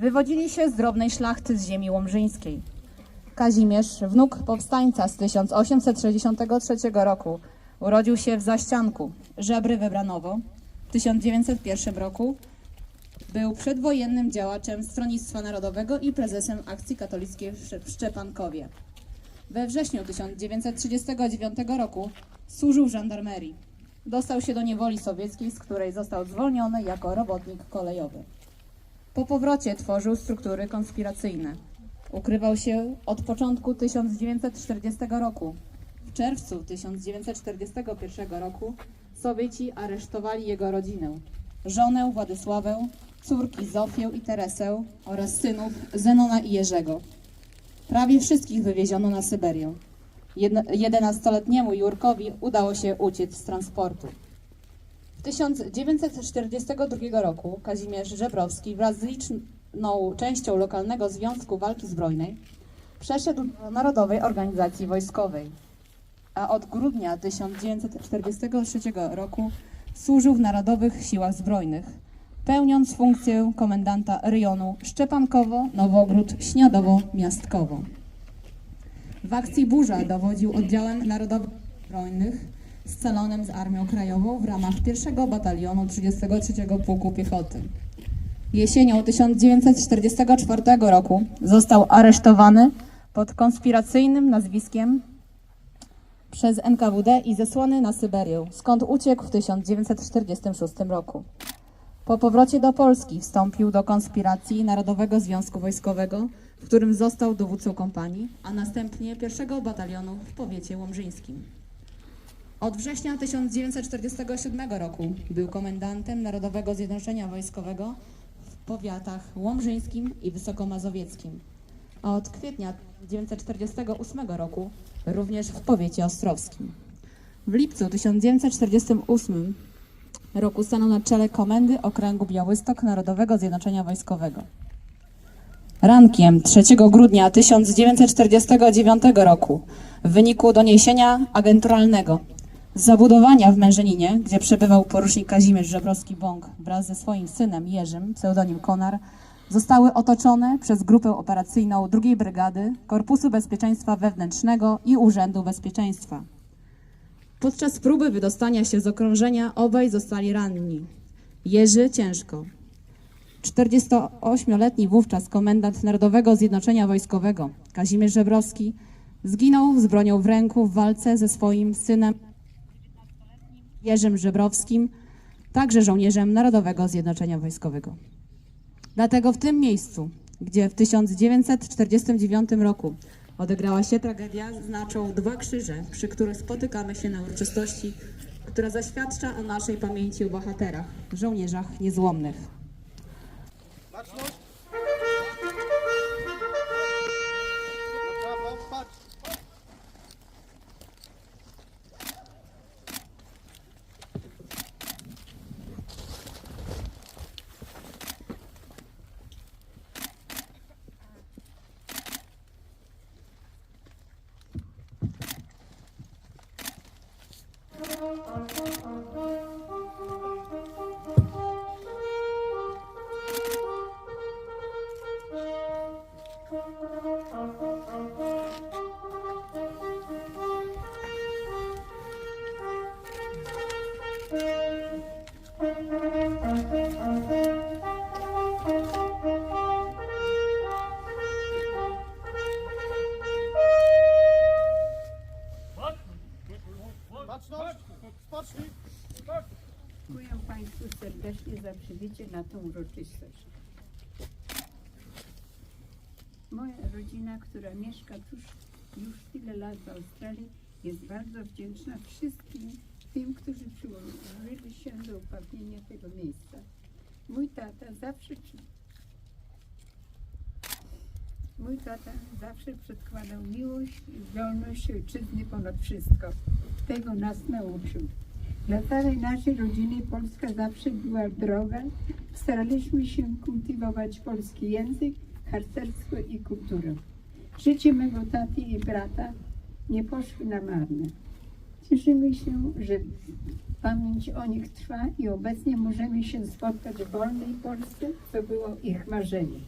Wywodzili się z drobnej szlachty z ziemi łomżyńskiej. Kazimierz, wnuk powstańca z 1863 roku, urodził się w Zaścianku, Żebry Wybranowo. W 1901 roku był przedwojennym działaczem Stronnictwa Narodowego i prezesem Akcji Katolickiej w Szcze- w Szczepankowie. We wrześniu 1939 roku służył w żandarmerii. Dostał się do niewoli sowieckiej, z której został zwolniony jako robotnik kolejowy. Po powrocie tworzył struktury konspiracyjne. Ukrywał się od początku 1940 roku. W czerwcu 1941 roku Sowieci aresztowali jego rodzinę, żonę Władysławę, córki Zofię i Teresę oraz synów Zenona i Jerzego. Prawie wszystkich wywieziono na Syberię. Jedno- 11-letniemu Jurkowi udało się uciec z transportu. W 1942 roku Kazimierz Żebrowski wraz z liczną częścią lokalnego Związku Walki Zbrojnej przeszedł do Narodowej Organizacji Wojskowej, a od grudnia 1943 roku służył w Narodowych Siłach Zbrojnych, pełniąc funkcję komendanta rejonu Szczepankowo, Nowogród, Śniadowo, Miastkowo. W akcji Burza dowodził oddziałem Narodowych Zbrojnych scalonym z Armią Krajową w ramach 1 Batalionu 33 Pułku Piechoty. Jesienią 1944 roku został aresztowany pod konspiracyjnym nazwiskiem przez NKWD i zesłany na Syberię, skąd uciekł w 1946 roku. Po powrocie do Polski wstąpił do konspiracji Narodowego Związku Wojskowego, w którym został dowódcą kompanii, a następnie pierwszego batalionu w powiecie łomżyńskim. Od września 1947 roku był komendantem Narodowego Zjednoczenia Wojskowego w powiatach łomżyńskim i wysokomazowieckim, a od kwietnia 1948 roku również w powiecie ostrowskim. W lipcu 1948 roku stanął na czele Komendy Okręgu Białystok Narodowego Zjednoczenia Wojskowego. Rankiem 3 grudnia 1949 roku w wyniku doniesienia agenturalnego z zabudowania w Mężeninie, gdzie przebywał porucznik Kazimierz Żebrowski-Bąk wraz ze swoim synem Jerzym, pseudonim Konar, zostały otoczone przez grupę operacyjną II Brygady, Korpusu Bezpieczeństwa Wewnętrznego i Urzędu Bezpieczeństwa. Podczas próby wydostania się z okrążenia obaj zostali ranni. Jerzy ciężko, 48-letni wówczas komendant Narodowego Zjednoczenia Wojskowego Kazimierz Żebrowski zginął z bronią w ręku w walce ze swoim synem Jerzym Żebrowskim, także żołnierzem Narodowego Zjednoczenia Wojskowego. Dlatego w tym miejscu, gdzie w 1949 roku odegrała się tragedia, znaczą dwa krzyże, przy których spotykamy się na uroczystości, która zaświadcza o naszej pamięci o bohaterach, żołnierzach niezłomnych. Dziękuję Państwu serdecznie za przybycie na tą uroczystość. Moja rodzina, która mieszka tuż już tyle lat w Australii, jest bardzo wdzięczna wszystkim tym, którzy przyłożyli się do uprawnienia tego miejsca. Mój tata zawsze. Mój tata zawsze przedkładał miłość i zdolność ojczyzny ponad wszystko. Tego nas nauczył. Dla całej naszej rodziny Polska zawsze była droga. Staraliśmy się kultywować polski język, harcerstwo i kulturę. Życie mego taty i brata nie poszły na marne. Cieszymy się, że pamięć o nich trwa i obecnie możemy się spotkać w wolnej Polsce, co było ich marzeniem.